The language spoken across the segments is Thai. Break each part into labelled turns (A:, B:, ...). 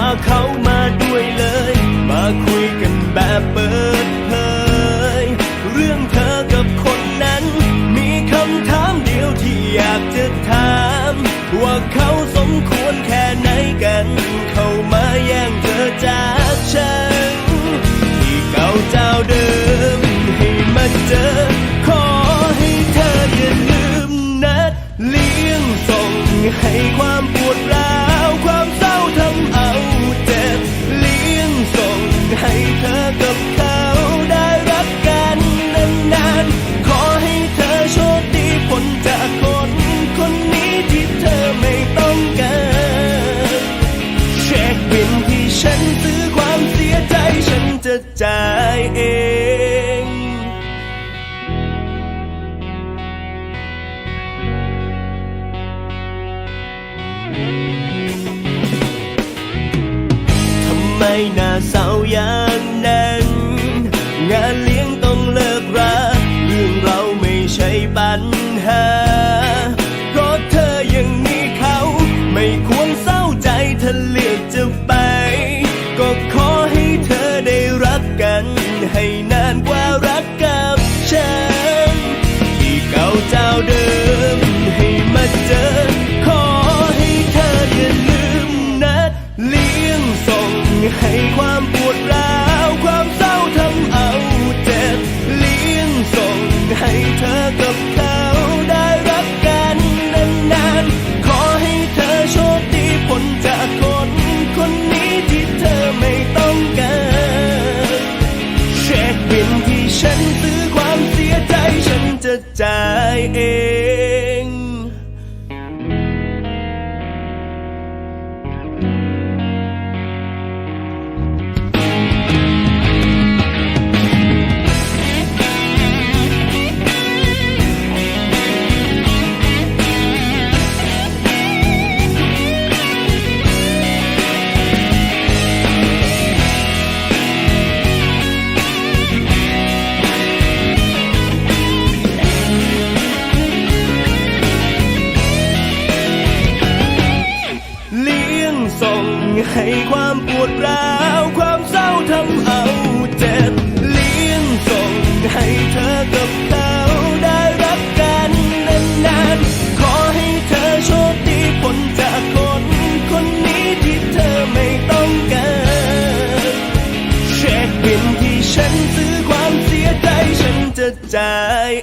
A: าเขามาด้วยเลย มาคุยกันแบบเปิดเผยเรื่องเธอกับคนนั้น มีคำถามเดียวที่อยากจะถาม ว่าเขาสมควรแค่ไหนกัน เขามาแย่งเธอจ้า จะาก ส่งให้ความปวดร้าว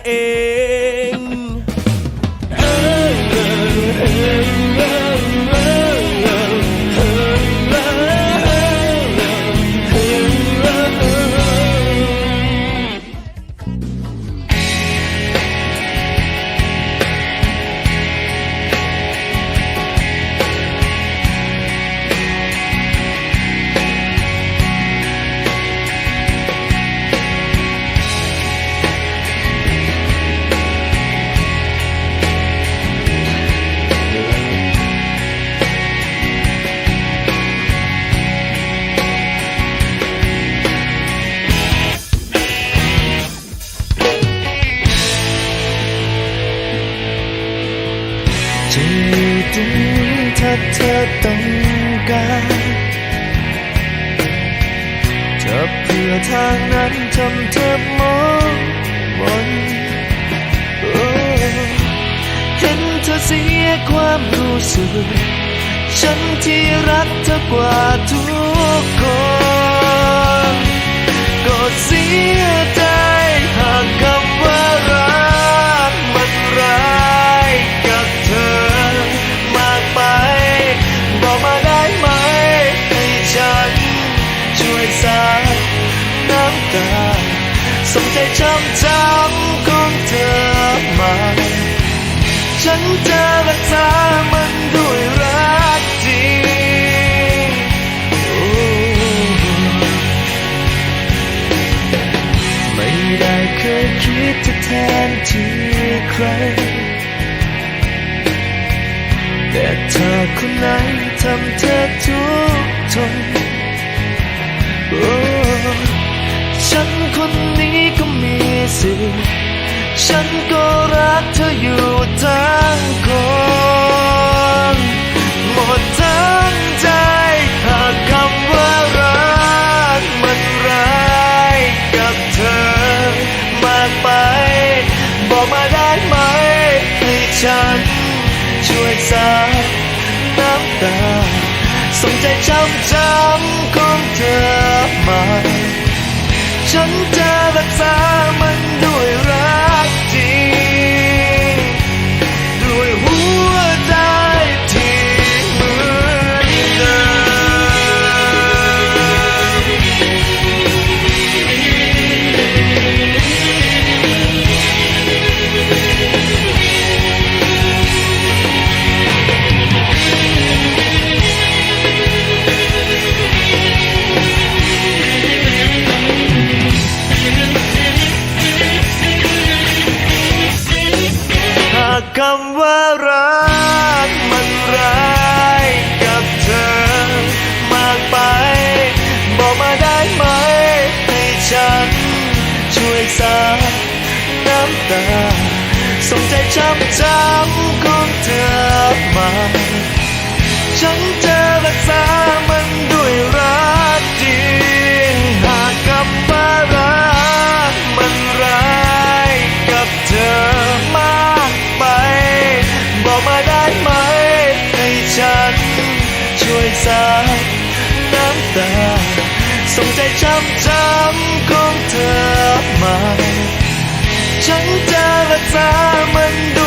A: A. บื่อทางนั้นทำ
B: เธอมองมนเห็นเธอเสียความรู้สึก ฉันที่รักเธอกว่าทุกคน ก็เสียใจหากคำว่ารักมันรัก สนใจช้ำช้ำของเธอมา ฉันจะรักษามันด้วยรักจริงไม่ได้เคยคิดจะแทนที่ใคร แต่เธอคนนั้นทำเธอทุกทนฉันคน ฉันก็รักเธออยู่ทั้งคนหมดทั้งใจหากคำว่ารักมันร้ายกับเธอมากไป บอกมาได้ไหมให้ฉัน ช่วยซับน้ำตาส่งใจช้ำช้ำ ฉันจะรักษามันด้วย ตาส่งใจช้ำช้ำของเธอมา ฉันจะรักษามันด้วยรัก ฉันจะรักษามันด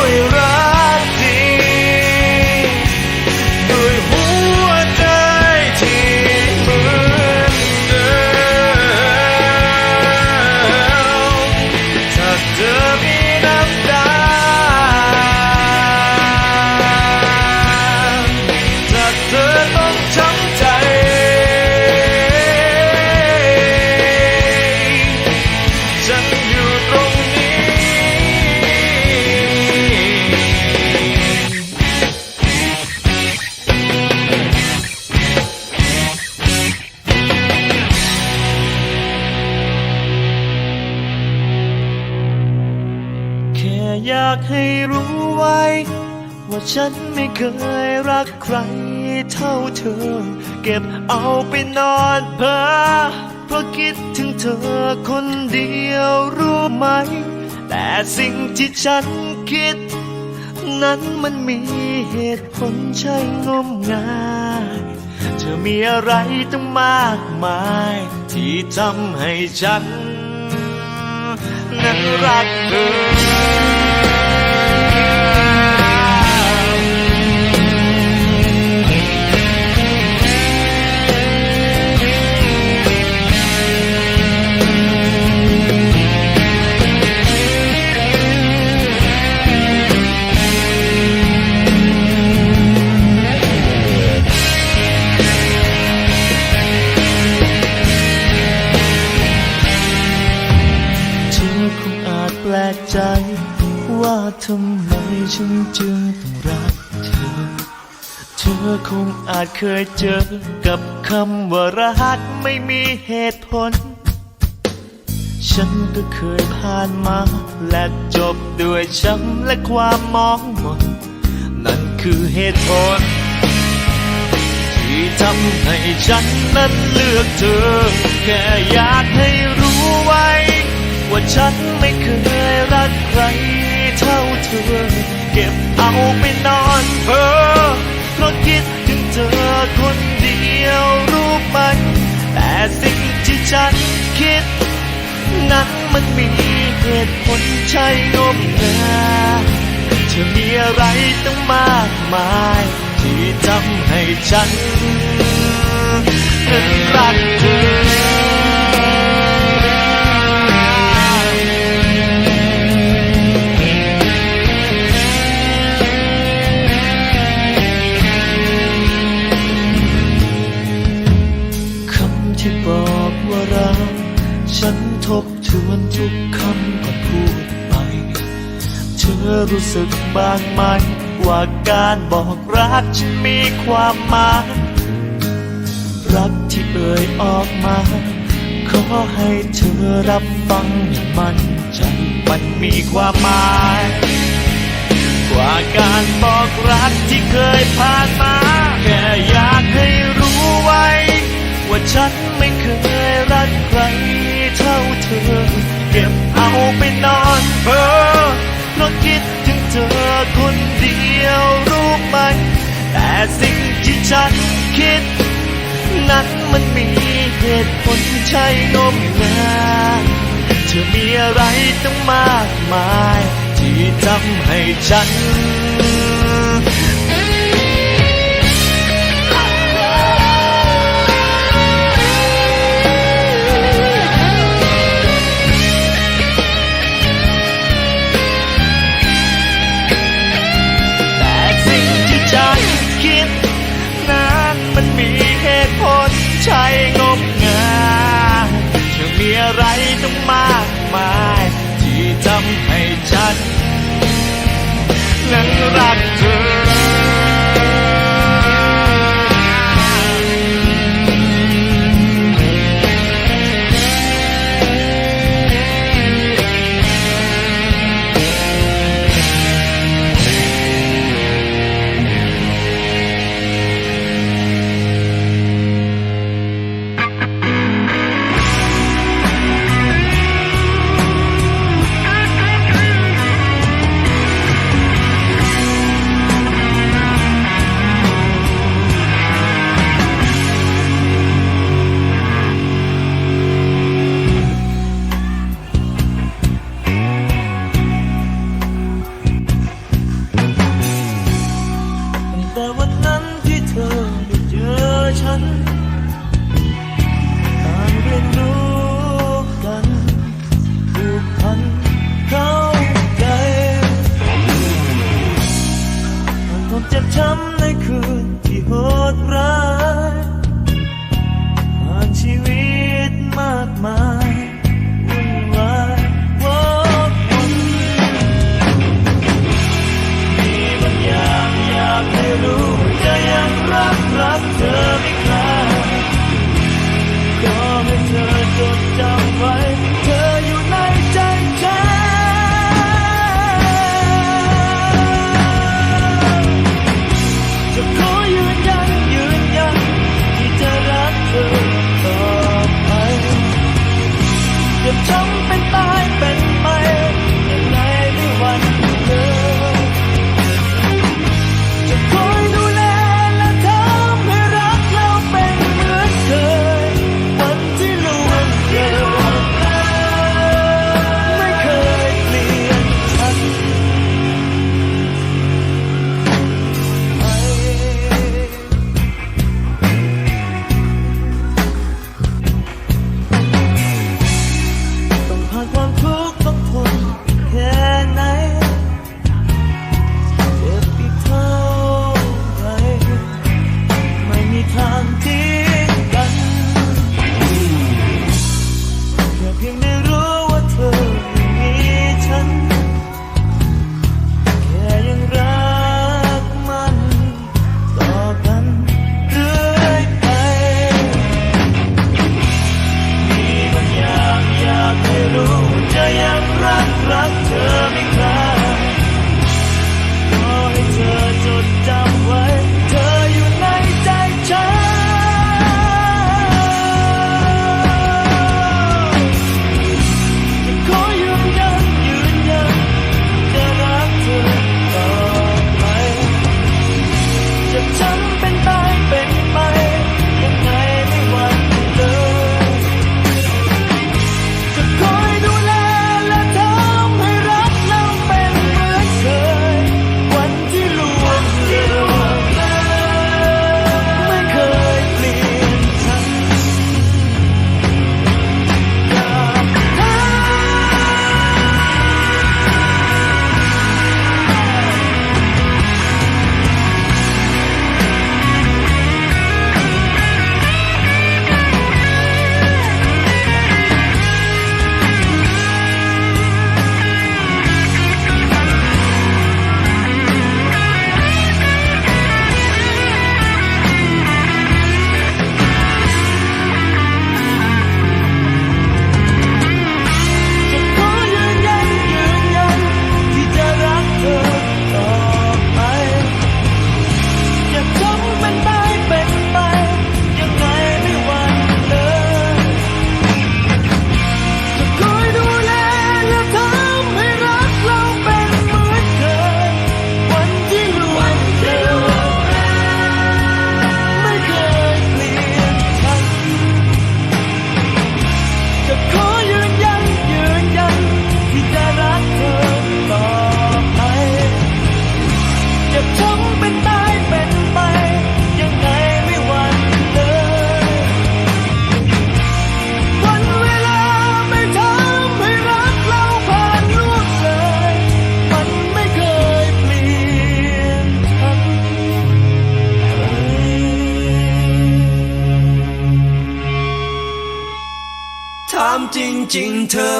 B: เก็บเอาไปนอนเพ้อเพราะคิดถึงเธอคนเดียวรู้ไหม แต่สิ่งที่ฉันคิด นั้นมันมีเหตุผลใช่งมงายเธอมีอะไรตั้งมากมาย ที่ทำให้ฉัน นั้นรักเธอ กใจ ว่าทำไมฉันจึงต้องรักเธอ เธอคงอาจเคยเจอกับคำว่ารักไม่มีเหตุผล ฉันก็เคยผ่านมา และจบด้วยช้ำและความมองมนนั่นคือเหตุผล ที่ทำให้ฉันนั้นเลือกเธอ แค่อยากให้รู้ไว้ ว่าฉันไม่เคยรักใครเท่าเธอ เก็บเอาไปนอนเพ้อเพราะคิดถึงเธอคนเดียวรู้ไหมแต่สิ่งที่ฉันคิด นั้นมันมีเหตุผลใช่งมงาเธอมีอะไรตั้งมากมาย ที่ทำให้ฉันนั้นรักเธอ วนทุกคำก่อนพูดไป เธอรู้สึกบ้างไหม ว่าการบอกรักฉันมีความหมายรักที่เอ่ยออกมา ขอให้เธอรับฟังอย่างมั่นใจมันมีความหมายกว่าการบอกรักที่เคยผ่านมา แค่อยากให้รู้ไว้ ว่าฉันไม่เคยรักใคร เธอ เก็บเอาไปนอนเพ้อเพราะคิดถึงเธอคนเดียวรู้ไหม แต่สิ่งที่ฉันคิด นั้นมันมีเหตุผลใช่งมงายเธอมีอะไรต้องมากมาย ที่ทำให้ฉัน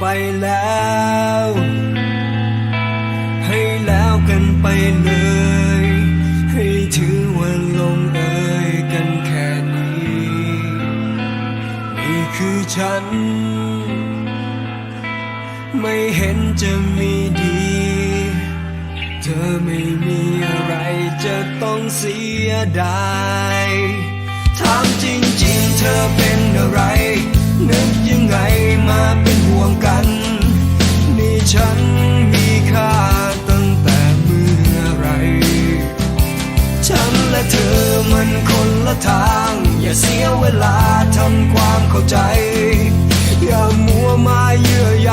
C: ไปแล้ว ให้แล้วกันไปเลย ให้ถือว่าลงเอยกันแค่นี้ นี่คือฉัน ไม่เห็นจะมีดี เธอไม่มีอะไรจะต้องเสียดายถามจริงๆ เธอเป็นอะไร ยังไงมาเป็นห่วงกัน นี่ฉันมีค่าตั้งแต่เมื่อไร ฉันและเธอมันคนละทาง อย่าเสียเวลาทำความเข้าใจ อย่ามัวมาเยื่อใย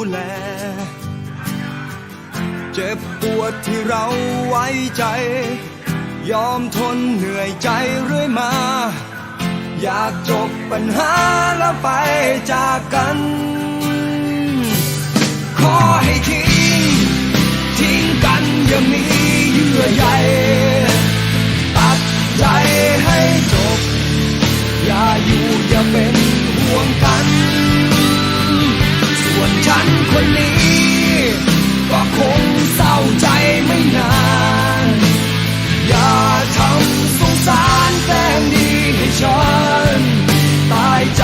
C: เจ็บปวดที่เราไว้ใจ ยอมทนเหนื่อยใจเรื่อยมา อยากจบปัญหาแล้วไปจากกัน ขอให้ทิ้ง ทิ้งกันอย่ามีเยื่อใยตัดใจให้จบ อย่าอยู่อย่าเป็นห่วงกัน ส่วนฉันคนนี้ ไม่นานอย่าทำสงสารแกล้งดีให้ฉันตายใจ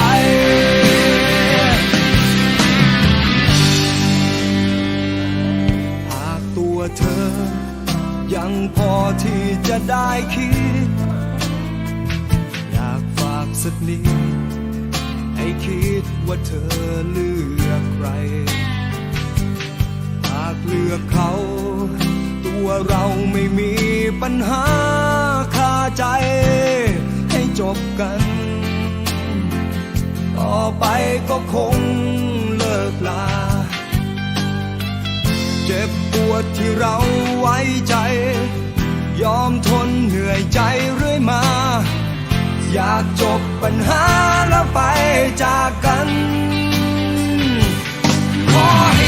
C: หากตัวเธอ ยังพอที่จะได้คิด อยากฝากสักนิด ให้คิดว่าเธอเลือกใคร หากเลือกเขา ตัวเราไม่มีปัญหาคาใจ ให้จบกัน ต่อไปก็คงเลิกลา เจ็บปวดที่เราไว้ใจ ยอมทนเหนื่อยใจเรื่อยมา อยากจบปัญหาแล้วไปจากกันขอให้